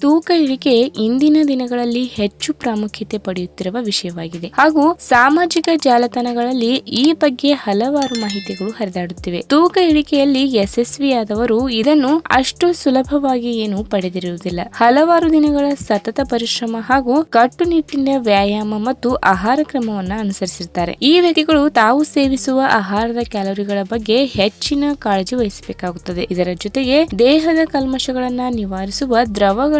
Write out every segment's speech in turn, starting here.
ತೂಕ ಇಳಿಕೆ ಇಂದಿನ ದಿನಗಳಲ್ಲಿ ಹೆಚ್ಚು ಪ್ರಾಮುಖ್ಯತೆ ಪಡೆಯುತ್ತಿರುವ ವಿಷಯವಾಗಿದೆ. ಹಾಗೂ ಸಾಮಾಜಿಕ ಜಾಲತಾಣಗಳಲ್ಲಿ ಈ ಬಗ್ಗೆ ಹಲವಾರು ಮಾಹಿತಿಗಳು ಹರಿದಾಡುತ್ತಿವೆ. ತೂಕ ಇಳಿಕೆಯಲ್ಲಿ ಯಶಸ್ವಿಯಾದವರು ಇದನ್ನು ಅಷ್ಟು ಸುಲಭವಾಗಿ ಏನು ಪಡೆದಿರುವುದಿಲ್ಲ. ಹಲವಾರು ದಿನಗಳ ಸತತ ಪರಿಶ್ರಮ ಹಾಗೂ ಕಟ್ಟುನಿಟ್ಟಿನ ವ್ಯಾಯಾಮ ಮತ್ತು ಆಹಾರ ಕ್ರಮವನ್ನು ಅನುಸರಿಸಿರ್ತಾರೆ. ಈ ವ್ಯಕ್ತಿಗಳು ತಾವು ಸೇವಿಸುವ ಆಹಾರದ ಕ್ಯಾಲೋರಿಗಳ ಬಗ್ಗೆ ಹೆಚ್ಚಿನ ಕಾಳಜಿ ವಹಿಸಬೇಕಾಗುತ್ತದೆ. ಇದರ ಜೊತೆಗೆ ದೇಹದ ಕಲ್ಮಶಗಳನ್ನ ನಿವಾರಿಸುವ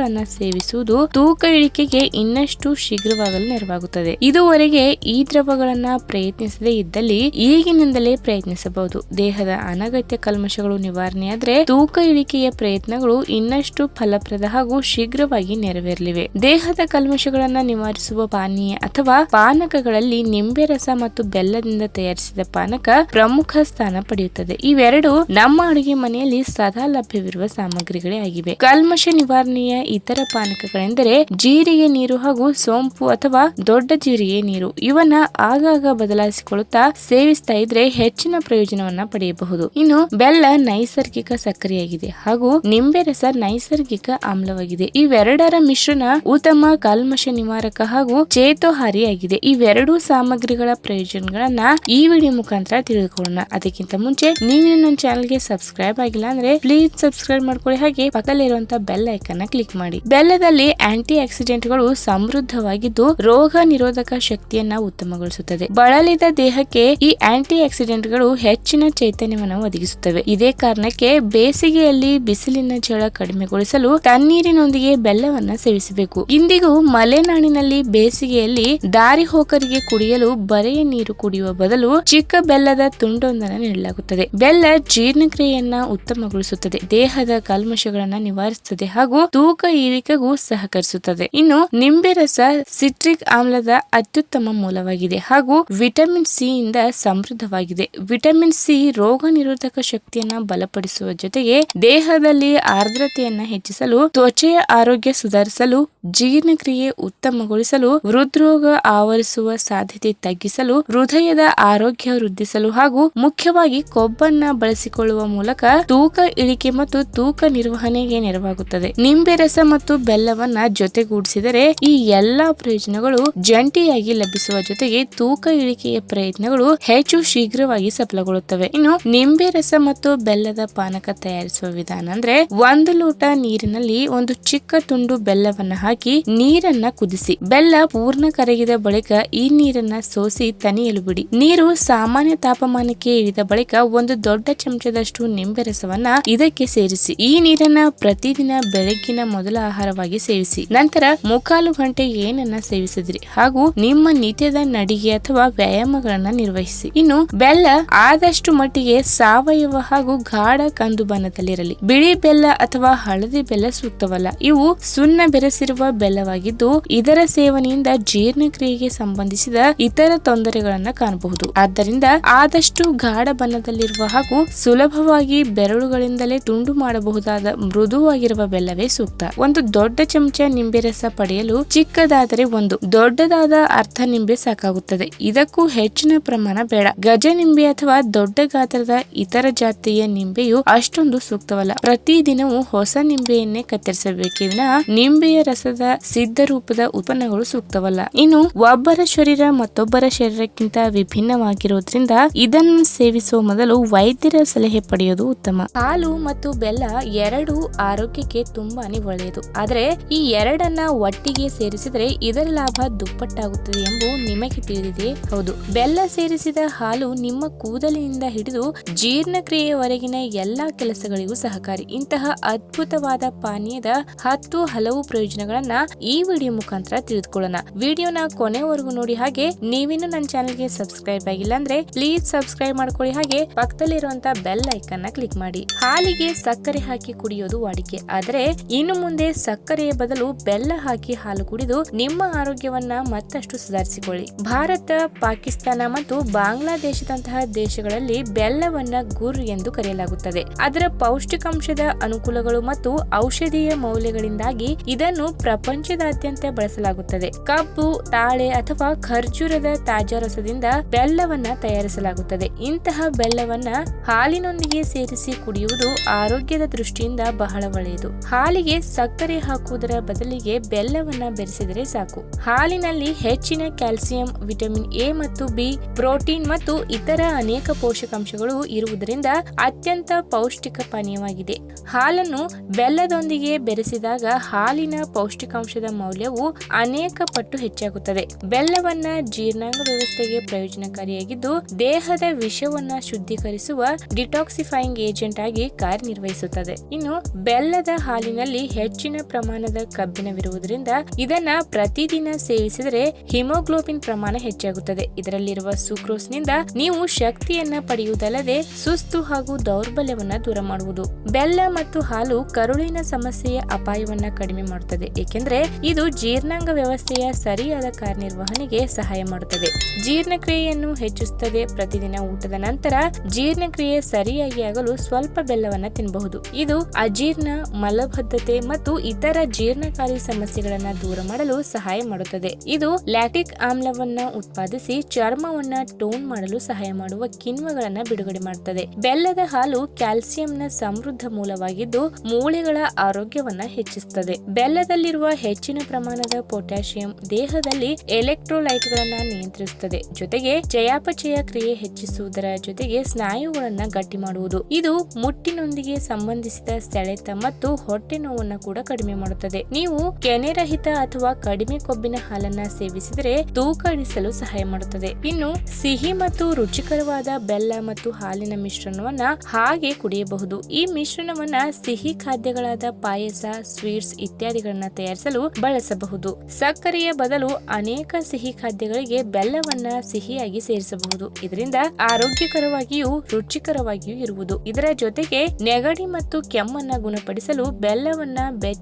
ದ್ರವಗಳನ್ನ ಸೇವಿಸುವುದು ತೂಕ ಇಳಿಕೆಗೆ ಇನ್ನಷ್ಟು ಶೀಘ್ರವಾಗಲು ನೆರವಾಗುತ್ತದೆ. ಇದುವರೆಗೆ ಈ ದ್ರವಗಳನ್ನ ಪ್ರಯತ್ನಿಸದೇ ಇದ್ದಲ್ಲಿ ಈಗಿನಿಂದಲೇ ಪ್ರಯತ್ನಿಸಬಹುದು. ದೇಹದ ಅನಗತ್ಯ ಕಲ್ಮಶಗಳು ನಿವಾರಣೆಯಾದ್ರೆ ತೂಕ ಇಳಿಕೆಯ ಪ್ರಯತ್ನಗಳು ಇನ್ನಷ್ಟು ಫಲಪ್ರದ ಹಾಗೂ ಶೀಘ್ರವಾಗಿ ನೆರವೇರಲಿವೆ. ದೇಹದ ಕಲ್ಮಶಗಳನ್ನ ನಿವಾರಿಸುವ ಪಾನೀಯ ಅಥವಾ ಪಾನಕಗಳಲ್ಲಿ ನಿಂಬೆ ರಸ ಮತ್ತು ಬೆಲ್ಲದಿಂದ ತಯಾರಿಸಿದ ಪಾನಕ ಪ್ರಮುಖ ಸ್ಥಾನ ಪಡೆಯುತ್ತದೆ. ಇವೆರಡು ನಮ್ಮ ಅಡುಗೆ ಮನೆಯಲ್ಲಿ ಸದಾ ಲಭ್ಯವಿರುವ ಸಾಮಗ್ರಿಗಳೇ ಆಗಿವೆ. ಕಲ್ಮಶ ನಿವಾರಣೆಯ ಇತರ ಪಾನಕಗಳೆಂದರೆ ಜೀರಿಗೆ ನೀರು ಹಾಗೂ ಸೋಂಪು ಅಥವಾ ದೊಡ್ಡ ಜೀರಿಗೆ ನೀರು. ಇವನ್ನ ಆಗಾಗ ಬದಲಾಯಿಸಿಕೊಳ್ಳುತ್ತಾ ಸೇವಿಸ್ತಾ ಇದ್ರೆ ಹೆಚ್ಚಿನ ಪ್ರಯೋಜನವನ್ನ ಪಡೆಯಬಹುದು. ಇನ್ನು ಬೆಲ್ಲ ನೈಸರ್ಗಿಕ ಸಕ್ಕರೆಯಾಗಿದೆ ಹಾಗೂ ನಿಂಬೆ ರಸ ನೈಸರ್ಗಿಕ ಆಮ್ಲವಾಗಿದೆ. ಇವೆರಡರ ಮಿಶ್ರಣ ಉತ್ತಮ ಕಲ್ಮಶ ನಿವಾರಕ ಹಾಗೂ ಚೇತೋಹಾರಿಯಾಗಿದೆ. ಇವೆರಡೂ ಸಾಮಗ್ರಿಗಳ ಪ್ರಯೋಜನಗಳನ್ನ ಈ ವಿಡಿಯೋ ಮುಖಾಂತರ ತಿಳಿದುಕೊಳ್ಳೋಣ. ಅದಕ್ಕಿಂತ ಮುಂಚೆ ನೀವು ನನ್ನ ಚಾನಲ್ಗೆ ಸಬ್ಸ್ಕ್ರೈಬ್ ಆಗಿಲ್ಲ ಅಂದ್ರೆ ಪ್ಲೀಸ್ ಸಬ್ಸ್ಕ್ರೈಬ್ ಮಾಡ್ಕೊಳ್ಳಿ. ಹಾಗೆ ಪಕ್ಕದಲ್ಲಿರುವಂತಹ ಬೆಲ್ ಐಕನ್ ಕ್ಲಿಕ್ ಮಾಡಿ. ಬೆಲ್ಲದಲ್ಲಿ ಆಂಟಿ ಆಕ್ಸಿಡೆಂಟ್ಗಳು ಸಮೃದ್ಧವಾಗಿದ್ದು ರೋಗ ನಿರೋಧಕ ಶಕ್ತಿಯನ್ನ ಉತ್ತಮಗೊಳಿಸುತ್ತದೆ. ಬಳಲಿದ ದೇಹಕ್ಕೆ ಈ ಆಂಟಿ ಆಕ್ಸಿಡೆಂಟ್ಗಳು ಹೆಚ್ಚಿನ ಚೈತನ್ಯವನ್ನು ಒದಗಿಸುತ್ತವೆ. ಇದೇ ಕಾರಣಕ್ಕೆ ಬೇಸಿಗೆಯಲ್ಲಿ ಬಿಸಿಲಿನ ಝಳ ಕಡಿಮೆಗೊಳಿಸಲು ತಣ್ಣೀರಿನೊಂದಿಗೆ ಬೆಲ್ಲವನ್ನ ಸೇವಿಸಬೇಕು. ಇಂದಿಗೂ ಮಲೆನಾಡಿನಲ್ಲಿ ಬೇಸಿಗೆಯಲ್ಲಿ ದಾರಿ ಹೋಕರಿಗೆ ಕುಡಿಯಲು ಬರೆಯ ನೀರು ಕುಡಿಯುವ ಬದಲು ಚಿಕ್ಕ ಬೆಲ್ಲದ ತುಂಡೊಂದನ್ನು ನೀಡಲಾಗುತ್ತದೆ. ಬೆಲ್ಲ ಜೀರ್ಣಕ್ರಿಯೆಯನ್ನ ಉತ್ತಮಗೊಳಿಸುತ್ತದೆ. ದೇಹದ ಕಲ್ಮಶಗಳನ್ನ ನಿವಾರಿಸುತ್ತದೆ ಹಾಗೂ ತೂಕ ಇಳಿಕೆಗೂ ಸಹಕರಿಸುತ್ತದೆ. ಇನ್ನು ನಿಂಬೆ ರಸ ಸಿಟ್ರಿಕ್ ಆಮ್ಲದ ಅತ್ಯುತ್ತಮ ಮೂಲವಾಗಿದೆ ಹಾಗೂ ವಿಟಮಿನ್ ಸಿ ಇಂದ ಸಮೃದ್ಧವಾಗಿದೆ. ವಿಟಮಿನ್ ಸಿ ರೋಗ ನಿರೋಧಕ ಶಕ್ತಿಯನ್ನ ಬಲಪಡಿಸುವ ಜೊತೆಗೆ ದೇಹದಲ್ಲಿ ಆರ್ದ್ರತೆಯನ್ನ ಹೆಚ್ಚಿಸಲು, ತ್ವಚೆಯ ಆರೋಗ್ಯ ಸುಧಾರಿಸಲು, ಜೀರ್ಣಕ್ರಿಯೆ ಉತ್ತಮಗೊಳಿಸಲು, ಹೃದ್ರೋಗ ಆವರಿಸುವ ಸಾಧ್ಯತೆ ತಗ್ಗಿಸಲು, ಹೃದಯದ ಆರೋಗ್ಯ ವೃದ್ಧಿಸಲು ಹಾಗೂ ಮುಖ್ಯವಾಗಿ ಕೊಬ್ಬನ್ನ ಬಳಸಿಕೊಳ್ಳುವ ಮೂಲಕ ತೂಕ ಇಳಿಕೆ ಮತ್ತು ತೂಕ ನಿರ್ವಹಣೆಗೆ ನೆರವಾಗುತ್ತದೆ. ನಿಂಬೆ ರಸ ಮತ್ತು ಬೆಲ್ಲವನ್ನ ಜೊತೆಗೂಡಿಸಿದರೆ ಈ ಎಲ್ಲಾ ಪ್ರಯೋಜನಗಳು ಜಂಟಿಯಾಗಿ ಲಭಿಸುವ ಜೊತೆಗೆ ತೂಕ ಇಳಿಕೆಯ ಪ್ರಯತ್ನಗಳು ಹೆಚ್ಚು ಶೀಘ್ರವಾಗಿ ಸಫಲಗೊಳ್ಳುತ್ತವೆ. ಇನ್ನು ನಿಂಬೆ ರಸ ಮತ್ತು ಬೆಲ್ಲದ ಪಾನಕ ತಯಾರಿಸುವ ವಿಧಾನ ಅಂದ್ರೆ ಒಂದು ಲೋಟ ನೀರಿನಲ್ಲಿ ಒಂದು ಚಿಕ್ಕ ತುಂಡು ಬೆಲ್ಲವನ್ನ ಹಾಕಿ ನೀರನ್ನ ಕುದಿಸಿ. ಬೆಲ್ಲ ಪೂರ್ಣ ಕರಗಿದ ಬಳಿಕ ಈ ನೀರನ್ನ ಸೋಸಿ ತನಿಯಲು ಬಿಡಿ. ನೀರು ಸಾಮಾನ್ಯ ತಾಪಮಾನಕ್ಕೆ ಇಳಿದ ಬಳಿಕ ಒಂದು ದೊಡ್ಡ ಚಮಚದಷ್ಟು ನಿಂಬೆ ರಸವನ್ನ ಇದಕ್ಕೆ ಸೇರಿಸಿ. ಈ ನೀರನ್ನ ಪ್ರತಿದಿನ ಬೆಳಗ್ಗಿನ ಮೊದಲ ಆಹಾರವಾಗಿ ಸೇವಿಸಿ. ನಂತರ ಮುಕ್ಕಾಲು ಗಂಟೆ ಏನನ್ನ ಸೇವಿಸಿದ್ರಿ? ಹಾಗೂ ನಿಮ್ಮ ನಿತ್ಯದ ನಡಿಗೆ ಅಥವಾ ವ್ಯಾಯಾಮಗಳನ್ನ ನಿರ್ವಹಿಸಿ. ಇನ್ನು ಬೆಲ್ಲ ಆದಷ್ಟು ಮಟ್ಟಿಗೆ ಸಾವಯವ ಹಾಗೂ ಗಾಢ ಕಂದು ಬಣ್ಣದಲ್ಲಿರಲಿ. ಬಿಳಿ ಬೆಲ್ಲ ಅಥವಾ ಹಳದಿ ಬೆಲ್ಲ ಸೂಕ್ತವಲ್ಲ. ಇವು ಸುಣ್ಣ ಬೆರೆಸಿರುವ ಬೆಲ್ಲವಾಗಿದ್ದು, ಇದರ ಸೇವನೆಯಿಂದ ಜೀರ್ಣಕ್ರಿಯೆಗೆ ಸಂಬಂಧಿಸಿದ ಇತರ ತೊಂದರೆಗಳನ್ನ ಕಾಣಬಹುದು. ಆದ್ದರಿಂದ ಆದಷ್ಟು ಗಾಢ ಬಣ್ಣದಲ್ಲಿರುವ ಹಾಗೂ ಸುಲಭವಾಗಿ ಬೆರಳುಗಳಿಂದಲೇ ತುಂಡು ಮಾಡಬಹುದಾದ ಮೃದುವಾಗಿರುವ ಬೆಲ್ಲವೇ ಸೂಕ್ತ. ಒಂದು ದೊಡ್ಡ ಚಮಚ ನಿಂಬೆ ರಸ ಪಡೆಯಲು ಚಿಕ್ಕದಾದರೆ ಒಂದು. ದೊಡ್ಡದಾದ ಅರ್ಧ ನಿಂಬೆ ಸಾಕಾಗುತ್ತದೆ. ಇದಕ್ಕೂ ಹೆಚ್ಚಿನ ಪ್ರಮಾಣ ಬೇಡ. ಗಜ ನಿಂಬೆ ಅಥವಾ ದೊಡ್ಡ ಗಾತ್ರದ ಇತರ ಜಾತಿಯ ನಿಂಬೆಯು ಅಷ್ಟೊಂದು ಸೂಕ್ತವಲ್ಲ. ಪ್ರತಿದಿನವೂ ಹೊಸ ನಿಂಬೆಯನ್ನೇ ಕತ್ತರಿಸಬೇಕೇ ನಿಂಬೆಯ ರಸದ ಸಿದ್ಧ ರೂಪದ ಉತ್ಪನ್ನಗಳು ಸೂಕ್ತವಲ್ಲ. ಇನ್ನು ಒಬ್ಬರ ಶರೀರ ಮತ್ತೊಬ್ಬರ ಶರೀರಕ್ಕಿಂತ ವಿಭಿನ್ನವಾಗಿರುವುದರಿಂದ ಇದನ್ನು ಸೇವಿಸುವ ಮೊದಲು ವೈದ್ಯರ ಸಲಹೆ ಪಡೆಯೋದು ಉತ್ತಮ. ಹಾಲು ಮತ್ತು ಬೆಲ್ಲ ಎರಡು ಆರೋಗ್ಯಕ್ಕೆ ತುಂಬಾನೇ ಒಳ್ಳೆಯದು. ಆದರೆ ಈ ಎರಡನ್ನ ಒಟ್ಟಿಗೆ ಸೇರಿಸಿದರೆ ಇದರ ಲಾಭ ದುಪ್ಪಟ್ಟಾಗುತ್ತದೆ ಎಂಬುದು ನಿಮಗೆ ತಿಳಿದಿದೆ ಹೌದು. ಬೆಲ್ಲ ಸೇರಿಸಿದ ಹಾಲು ನಿಮ್ಮ ಕೂದಲಿನಿಂದ ಹಿಡಿದು ಜೀರ್ಣಕ್ರಿಯೆವರೆಗಿನ ಎಲ್ಲಾ ಕೆಲಸಗಳಿಗೂ ಸಹಕಾರಿ. ಇಂತಹ ಅದ್ಭುತವಾದ ಪಾನೀಯದ ಹತ್ತು ಹಲವು ಪ್ರಯೋಜನಗಳನ್ನ ಈ ವಿಡಿಯೋ ಮುಖಾಂತರ ತಿಳಿದುಕೊಳ್ಳೋಣ. ವಿಡಿಯೋನ ಕೊನೆವರೆಗೂ ನೋಡಿ ಹಾಗೆ, ನೀವಿನ್ನು ನನ್ನ ಚಾನೆಲ್ಗೆ ಸಬ್ಸ್ಕ್ರೈಬ್ ಆಗಿಲ್ಲ ಅಂದ್ರೆ ಪ್ಲೀಸ್ ಸಬ್ಸ್ಕ್ರೈಬ್ ಮಾಡ್ಕೊಳ್ಳಿ ಹಾಗೆ ಪಕ್ಕದಲ್ಲಿರುವಂತಹ ಬೆಲ್ ಐಕನ್ನ ಕ್ಲಿಕ್ ಮಾಡಿ. ಹಾಲಿಗೆ ಸಕ್ಕರೆ ಹಾಕಿ ಕುಡಿಯೋದು ವಾಡಿಕೆ. ಆದರೆ ಇನ್ನು ಮುಂದೆ ಸಕ್ಕರೆಯ ಬದಲು ಬೆಲ್ಲ ಹಾಕಿ ಹಾಲು ಕುಡಿದು ನಿಮ್ಮ ಆರೋಗ್ಯವನ್ನ ಮತ್ತಷ್ಟು ಸುಧಾರಿಸಿಕೊಳ್ಳಿ. ಭಾರತ, ಪಾಕಿಸ್ತಾನ ಮತ್ತು ಬಾಂಗ್ಲಾದೇಶದಂತಹ ದೇಶಗಳಲ್ಲಿ ಬೆಲ್ಲವನ್ನ ಗುರ್ ಎಂದು ಕರೆಯಲಾಗುತ್ತದೆ. ಅದರ ಪೌಷ್ಟಿಕಾಂಶದ ಅನುಕೂಲಗಳು ಮತ್ತು ಔಷಧೀಯ ಮೌಲ್ಯಗಳಿಂದಾಗಿ ಇದನ್ನು ಪ್ರಪಂಚದಾದ್ಯಂತ ಬಳಸಲಾಗುತ್ತದೆ. ಕಬ್ಬು, ತಾಳೆ ಅಥವಾ ಖರ್ಜೂರದ ತಾಜಾ ರಸದಿಂದ ಬೆಲ್ಲವನ್ನ ತಯಾರಿಸಲಾಗುತ್ತದೆ. ಇಂತಹ ಬೆಲ್ಲವನ್ನ ಹಾಲಿನೊಂದಿಗೆ ಸೇರಿಸಿ ಕುಡಿಯುವುದು ಆರೋಗ್ಯದ ದೃಷ್ಟಿಯಿಂದ ಬಹಳ ಒಳ್ಳೆಯದು. ಹಾಲಿಗೆ ಸಕ್ಕರೆ ಹಾಕುವುದರ ಬದಲಿಗೆ ಬೆಲ್ಲವನ್ನ ಬೆರೆಸಿದರೆ ಸಾಕು. ಹಾಲಿನಲ್ಲಿ ಹೆಚ್ಚಿನ ಕ್ಯಾಲ್ಸಿಯಂ, ವಿಟಮಿನ್ ಎ ಮತ್ತು ಬಿ, ಪ್ರೋಟೀನ್ ಮತ್ತು ಇತರ ಅನೇಕ ಪೋಷಕಾಂಶಗಳು ಇರುವುದರಿಂದ ಅತ್ಯಂತ ಪೌಷ್ಟಿಕ ಪಾನೀಯವಾಗಿದೆ. ಹಾಲನ್ನು ಬೆಲ್ಲದೊಂದಿಗೆ ಬೆರೆಸಿದಾಗ ಹಾಲಿನ ಪೌಷ್ಟಿಕಾಂಶದ ಮೌಲ್ಯವು ಅನೇಕ ಪಟ್ಟು ಹೆಚ್ಚಾಗುತ್ತದೆ. ಬೆಲ್ಲವನ್ನ ಜೀರ್ಣಾಂಗ ವ್ಯವಸ್ಥೆಗೆ ಪ್ರಯೋಜನಕಾರಿಯಾಗಿದ್ದು, ದೇಹದ ವಿಷವನ್ನ ಶುದ್ಧೀಕರಿಸುವ ಡಿಟಾಕ್ಸಿಫೈಯಿಂಗ್ ಏಜೆಂಟ್ ಆಗಿ ಕಾರ್ಯನಿರ್ವಹಿಸುತ್ತದೆ. ಇನ್ನು ಬೆಲ್ಲದ ಹಾಲಿನಲ್ಲಿ ಹೆಚ್ಚಿನ ಪ್ರಮಾಣದ ಕಬ್ಬಿಣವಿರುವುದರಿಂದ ಇದನ್ನ ಪ್ರತಿದಿನ ಸೇವಿಸಿದರೆ ಹಿಮೋಗ್ಲೋಬಿನ್ ಪ್ರಮಾಣ ಹೆಚ್ಚಾಗುತ್ತದೆ. ಇದರಲ್ಲಿರುವ ಸುಕ್ರೋಸ್ನಿಂದ ನೀವು ಶಕ್ತಿಯನ್ನ ಪಡೆಯುವುದಲ್ಲದೆ ಸುಸ್ತು ಹಾಗೂ ದೌರ್ಬಲ್ಯವನ್ನ ದೂರ ಮಾಡುವುದು. ಬೆಲ್ಲ ಮತ್ತು ಹಾಲು ಕರುಳಿನ ಸಮಸ್ಯೆಯ ಅಪಾಯವನ್ನ ಕಡಿಮೆ ಮಾಡುತ್ತದೆ. ಏಕೆಂದರೆ ಇದು ಜೀರ್ಣಾಂಗ ವ್ಯವಸ್ಥೆಯ ಸರಿಯಾದ ಕಾರ್ಯನಿರ್ವಹಣೆಗೆ ಸಹಾಯ ಮಾಡುತ್ತದೆ. ಜೀರ್ಣಕ್ರಿಯೆಯನ್ನು ಹೆಚ್ಚಿಸುತ್ತದೆ. ಪ್ರತಿದಿನ ಊಟದ ನಂತರ ಜೀರ್ಣಕ್ರಿಯೆ ಸರಿಯಾಗಿ ಆಗಲು ಸ್ವಲ್ಪ ಬೆಲ್ಲವನ್ನ ತಿನ್ನಬಹುದು. ಇದು ಅಜೀರ್ಣ, ಮಲಬದ್ಧತೆ ಮತ್ತು ಇತರ ಜೀರ್ಣಕಾರಿ ಸಮಸ್ಯೆಗಳನ್ನ ದೂರ ಮಾಡಲು ಸಹಾಯ ಮಾಡುತ್ತದೆ. ಇದು ಲ್ಯಾಟಿಕ್ ಆಮ್ಲವನ್ನ ಉತ್ಪಾದಿಸಿ ಚರ್ಮವನ್ನ ಟೋನ್ ಮಾಡಲು ಸಹಾಯ ಮಾಡುವ ಕಿಣ್ವಗಳನ್ನ ಬಿಡುಗಡೆ ಮಾಡುತ್ತದೆ ಬೆಲ್ಲದ ಹಾಲು ಕ್ಯಾಲ್ಸಿಯಂನ ಸಮೃದ್ಧ ಮೂಲವಾಗಿದ್ದು ಮೂಳೆಗಳ ಆರೋಗ್ಯವನ್ನ ಹೆಚ್ಚಿಸುತ್ತದೆ ಬೆಲ್ಲದಲ್ಲಿರುವ ಹೆಚ್ಚಿನ ಪ್ರಮಾಣದ ಪೊಟ್ಯಾಷಿಯಂ ದೇಹದಲ್ಲಿ ಎಲೆಕ್ಟ್ರೋಲೈಟ್ಗಳನ್ನ ನಿಯಂತ್ರಿಸುತ್ತದೆ ಜೊತೆಗೆ ಚಯಾಪಚಯ ಕ್ರಿಯೆ ಹೆಚ್ಚಿಸುವುದರ ಜೊತೆಗೆ ಸ್ನಾಯುಗಳನ್ನ ಗಟ್ಟಿ ಮಾಡುವುದು. ಇದು ಮುಟ್ಟಿನೊಂದಿಗೆ ಸಂಬಂಧಿಸಿದ ಸೆಳೆತ ಮತ್ತು ಹೊಟ್ಟೆ ನೋವನ್ನು ಕೂಡ ಕಡಿಮೆ ಮಾಡುತ್ತದೆ. ನೀವು ಕೆನೆರಹಿತ ಅಥವಾ ಕಡಿಮೆ ಕೊಬ್ಬಿನ ಹಾಲನ್ನ ಸೇವಿಸಿದರೆ ತೂಕ ಇಳಿಸಲು ಸಹಾಯ ಮಾಡುತ್ತದೆ. ಇನ್ನು ಸಿಹಿ ಮತ್ತು ರುಚಿಕರವಾದ ಬೆಲ್ಲ ಮತ್ತು ಹಾಲಿನ ಮಿಶ್ರಣವನ್ನ ಹಾಗೆ ಕುಡಿಯಬಹುದು. ಈ ಮಿಶ್ರಣವನ್ನ ಸಿಹಿ ಖಾದ್ಯಗಳಾದ ಪಾಯಸ, ಸ್ವೀಟ್ಸ್ ಇತ್ಯಾದಿಗಳನ್ನ ತಯಾರಿಸಲು ಬಳಸಬಹುದು. ಸಕ್ಕರೆಯ ಬದಲು ಅನೇಕ ಸಿಹಿ ಖಾದ್ಯಗಳಿಗೆ ಬೆಲ್ಲವನ್ನ ಸಿಹಿಯಾಗಿ ಸೇರಿಸಬಹುದು. ಇದರಿಂದ ಆರೋಗ್ಯಕರವಾಗಿಯೂ ರುಚಿಕರವಾಗಿಯೂ ಇರುವುದು. ಇದರ ಜೊತೆಗೆ ನೆಗಡಿ ಮತ್ತು ಕೆಮ್ಮನ್ನ ಗುಣಪಡಿಸಲು ಬೆಲ್ಲವನ್ನ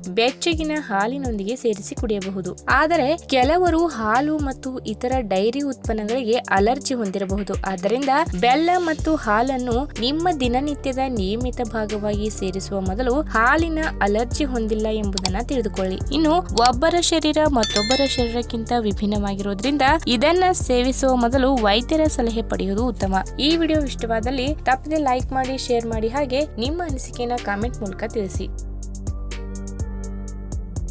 ಬೆಚ್ಚಗಿನ ಹಾಲಿನೊಂದಿಗೆ ಸೇರಿಸಿ ಕುಡಿಯಬಹುದು. ಆದರೆ ಕೆಲವರು ಹಾಲು ಮತ್ತು ಇತರ ಡೈರಿ ಉತ್ಪನ್ನಗಳಿಗೆ ಅಲರ್ಜಿ ಹೊಂದಿರಬಹುದು. ಆದ್ದರಿಂದ ಬೆಲ್ಲ ಮತ್ತು ಹಾಲನ್ನು ನಿಮ್ಮ ದಿನನಿತ್ಯದ ನಿಯಮಿತ ಭಾಗವಾಗಿ ಸೇರಿಸುವ ಮೊದಲು ಹಾಲಿನ ಅಲರ್ಜಿ ಹೊಂದಿಲ್ಲ ಎಂಬುದನ್ನು ತಿಳಿದುಕೊಳ್ಳಿ. ಇನ್ನು ಒಬ್ಬರ ಶರೀರ ಮತ್ತೊಬ್ಬರ ಶರೀರಕ್ಕಿಂತ ವಿಭಿನ್ನವಾಗಿರೋದ್ರಿಂದ ಇದನ್ನ ಸೇವಿಸುವ ಮೊದಲು ವೈದ್ಯರ ಸಲಹೆ ಪಡೆಯುವುದು ಉತ್ತಮ. ಈ ವಿಡಿಯೋ ಇಷ್ಟವಾದಲ್ಲಿ ತಪ್ಪದೆ ಲೈಕ್ ಮಾಡಿ, ಶೇರ್ ಮಾಡಿ ಹಾಗೆ ನಿಮ್ಮ ಅನಿಸಿಕೆಯನ್ನ ಕಾಮೆಂಟ್ ಮೂಲಕ ತಿಳಿಸಿ.